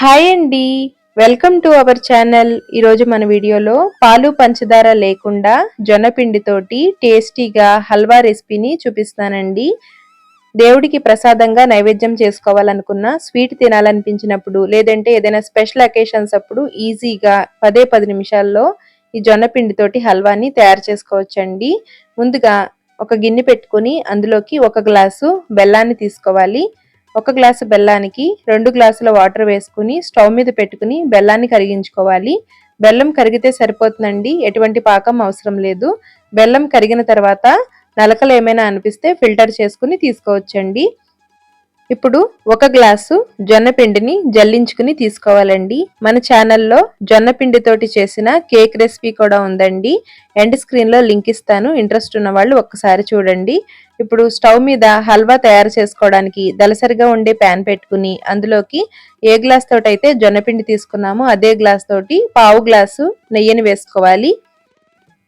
Hi అండి. Welcome to our channel. ఈరోజు మన వీడియోలో పాలు పంచదార లేకుండా జొన్నపిండితోటి టేస్టీగా హల్వా రెసిపీని చూపిస్తానండి. దేవుడికి ప్రసాదంగా నైవేద్యం చేసుకోవాలనుకున్న స్వీట్ తినాలనిపించినప్పుడు లేదంటే ఏదైనా స్పెషల్ అకేషన్స్ అప్పుడు ఈజీగా పదే పది నిమిషాల్లో ఈ జొన్నపిండితోటి హల్వాని తయారు చేసుకోవచ్చండి. ముందుగా ఒక గిన్నె పెట్టుకుని అందులోకి ఒక గ్లాసు బెల్లాన్ని తీసుకోవాలి. ఒక గ్లాసు బెల్లానికి రెండు గ్లాసుల వాటర్ వేసుకుని స్టవ్ మీద పెట్టుకుని బెల్లాన్ని కరిగించుకోవాలి. బెల్లం కరిగితే సరిపోతుందండి ఎటువంటి పాకం అవసరం లేదు. బెల్లం కరిగిన తర్వాత నలకలు ఏమైనా అనిపిస్తే ఫిల్టర్ చేసుకుని తీసుకోవచ్చండి. ఇప్పుడు ఒక గ్లాసు జొన్న పిండిని జల్లించుకుని తీసుకోవాలండి. మన ఛానల్లో జొన్న పిండితోటి చేసిన కేక్ రెసిపీ కూడా ఉందండి. ఎండ్ స్క్రీన్లో లింక్ ఇస్తాను. ఇంట్రెస్ట్ ఉన్న వాళ్ళు ఒక్కసారి చూడండి. ఇప్పుడు స్టవ్ మీద హల్వా తయారు చేసుకోవడానికి దలసరిగా ఉండే ప్యాన్ పెట్టుకుని అందులోకి ఏ గ్లాస్ తోటి అయితే జొన్నపిండి తీసుకున్నామో అదే గ్లాస్ తోటి పావు గ్లాసు నెయ్యిని వేసుకోవాలి.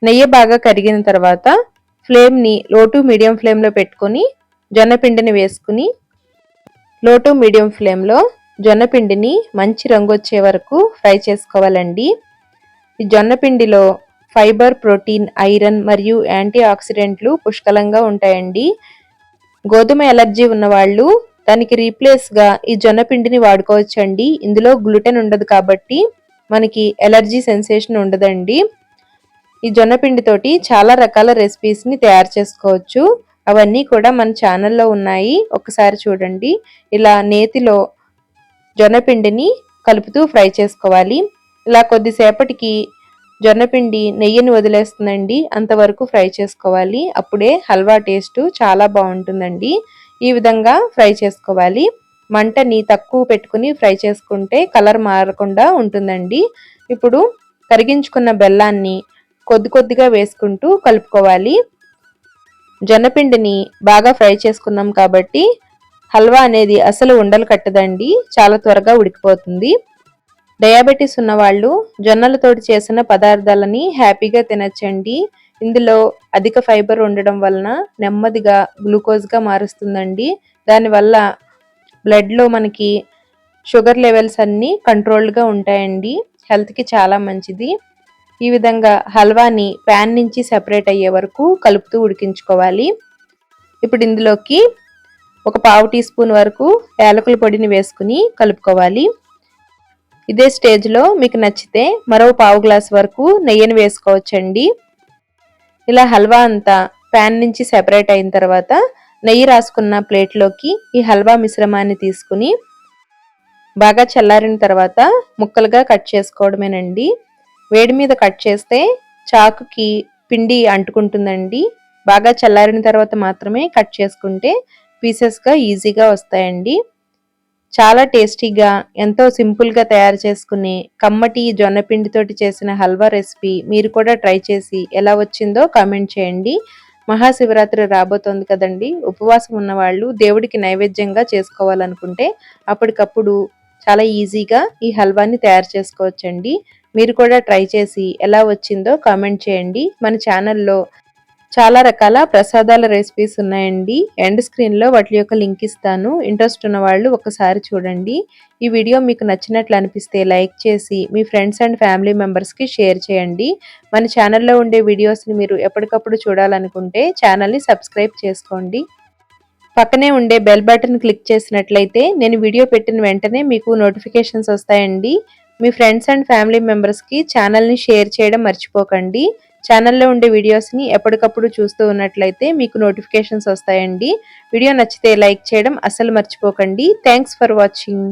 నెయ్యి బాగా కరిగిన తర్వాత ఫ్లేమ్ని లో టు మీడియం ఫ్లేమ్లో పెట్టుకొని జొన్నపిండిని వేసుకుని లో టు మీడియం ఫ్లేమ్లో జొన్నపిండిని మంచి రంగు వచ్చే వరకు ఫ్రై చేసుకోవాలండి. ఈ జొన్నపిండిలో ఫైబర్ ప్రోటీన్ ఐరన్ మరియు యాంటీ ఆక్సిడెంట్లు పుష్కలంగా ఉంటాయండి. గోధుమ ఎలర్జీ ఉన్నవాళ్ళు దానికి రీప్లేస్గా ఈ జొన్నపిండిని వాడుకోవచ్చండి. ఇందులో గ్లూటెన్ ఉండదు కాబట్టి మనకి ఎలర్జీ సెన్సేషన్ ఉండదండి. ఈ జొన్నపిండితోటి చాలా రకాల రెసిపీస్ని తయారు చేసుకోవచ్చు. అవన్నీ కూడా మన ఛానల్లో ఉన్నాయి. ఒకసారి చూడండి. ఇలా నేతిలో జొన్నపిండిని కలుపుతూ ఫ్రై చేసుకోవాలి. ఇలా కొద్దిసేపటికి జొన్నపిండి నెయ్యిని వదిలేస్తుందండి. అంతవరకు ఫ్రై చేసుకోవాలి. అప్పుడే హల్వా టేస్ట్ చాలా బాగుంటుందండి. ఈ విధంగా ఫ్రై చేసుకోవాలి. మంటని తక్కువ పెట్టుకుని ఫ్రై చేసుకుంటే కలర్ మారకుండా ఉంటుందండి. ఇప్పుడు కరిగించుకున్న బెల్లాన్ని కొద్ది కొద్దిగా వేసుకుంటూ కలుపుకోవాలి. జొన్నపిండిని బాగా ఫ్రై చేసుకున్నాం కాబట్టి హల్వా అనేది అసలు ఉండలు కట్టదండి. చాలా త్వరగా ఉడికిపోతుంది. డయాబెటీస్ ఉన్న వాళ్ళు జొన్నలతోటి చేసిన పదార్థాలని హ్యాపీగా తినచ్చండి. ఇందులో అధిక ఫైబర్ ఉండడం వలన నెమ్మదిగా గ్లూకోజ్గా మారుస్తుందండి. దానివల్ల బ్లడ్లో మనకి షుగర్ లెవెల్స్ అన్నీ కంట్రోల్డ్గా ఉంటాయండి. హెల్త్కి చాలా మంచిది. ఈ విధంగా హల్వాని ప్యాన్ నుంచి సెపరేట్ అయ్యే వరకు కలుపుతూ ఉడికించుకోవాలి. ఇప్పుడు ఇందులోకి ఒక పావు టీ స్పూన్ వరకు యాలకుల పొడిని వేసుకుని కలుపుకోవాలి. ఇదే స్టేజ్లో మీకు నచ్చితే మరో పావు గ్లాస్ వరకు నెయ్యిని వేసుకోవచ్చండి. ఇలా హల్వా అంతా ప్యాన్ నుంచి సెపరేట్ అయిన తర్వాత నెయ్యి రాసుకున్న ప్లేట్లోకి ఈ హల్వా మిశ్రమాన్ని తీసుకుని బాగా చల్లారిన తర్వాత ముక్కలుగా కట్ చేసుకోవడమేనండి. వేడి మీద కట్ చేస్తే చాకుకి పిండి అంటుకుంటుందండి. బాగా చల్లారిన తర్వాత మాత్రమే కట్ చేసుకుంటే పీసెస్గా ఈజీగా వస్తాయండి. చాలా టేస్టీగా ఎంతో సింపుల్గా తయారు చేసుకునే కమ్మటి జొన్నపిండితోటి చేసిన హల్వా రెసిపీ మీరు కూడా ట్రై చేసి ఎలా వచ్చిందో కామెంట్ చేయండి. మహాశివరాత్రి రాబోతోంది కదండి. ఉపవాసం ఉన్నవాళ్ళు దేవుడికి నైవేద్యంగా చేసుకోవాలనుకుంటే అప్పటికప్పుడు చాలా ఈజీగా ఈ హల్వాని తయారు చేసుకోవచ్చండి. మీరు కూడా ట్రై చేసి ఎలా వచ్చిందో కామెంట్ చేయండి. మన ఛానల్లో చాలా రకాల ప్రసాదాల రెసిపీస్ ఉన్నాయండి. ఎండ్ స్క్రీన్లో వాటి యొక్క లింక్ ఇస్తాను. ఇంట్రెస్ట్ ఉన్న వాళ్ళు ఒకసారి చూడండి. ఈ వీడియో మీకు నచ్చినట్లు అనిపిస్తే లైక్ చేసి మీ ఫ్రెండ్స్ అండ్ ఫ్యామిలీ మెంబర్స్కి షేర్ చేయండి. మన ఛానల్లో ఉండే వీడియోస్ని మీరు ఎప్పటికప్పుడు చూడాలనుకుంటే ఛానల్ని సబ్స్క్రైబ్ చేసుకోండి. పక్కనే ఉండే బెల్ బటన్ క్లిక్ చేసినట్లయితే నేను వీడియో పెట్టిన వెంటనే మీకు నోటిఫికేషన్స్ వస్తాయండి. మీ ఫ్రెండ్స్ అండ్ ఫ్యామిలీ మెంబర్స్కి ఛానల్ని షేర్ చేయడం మర్చిపోకండి. ఛానల్లో ఉండే వీడియోస్ని ఎప్పటికప్పుడు చూస్తూ ఉన్నట్లయితే మీకు నోటిఫికేషన్స్ వస్తాయండి. వీడియో నచ్చితే లైక్ చేయడం అస్సలు మర్చిపోకండి. Thanks for watching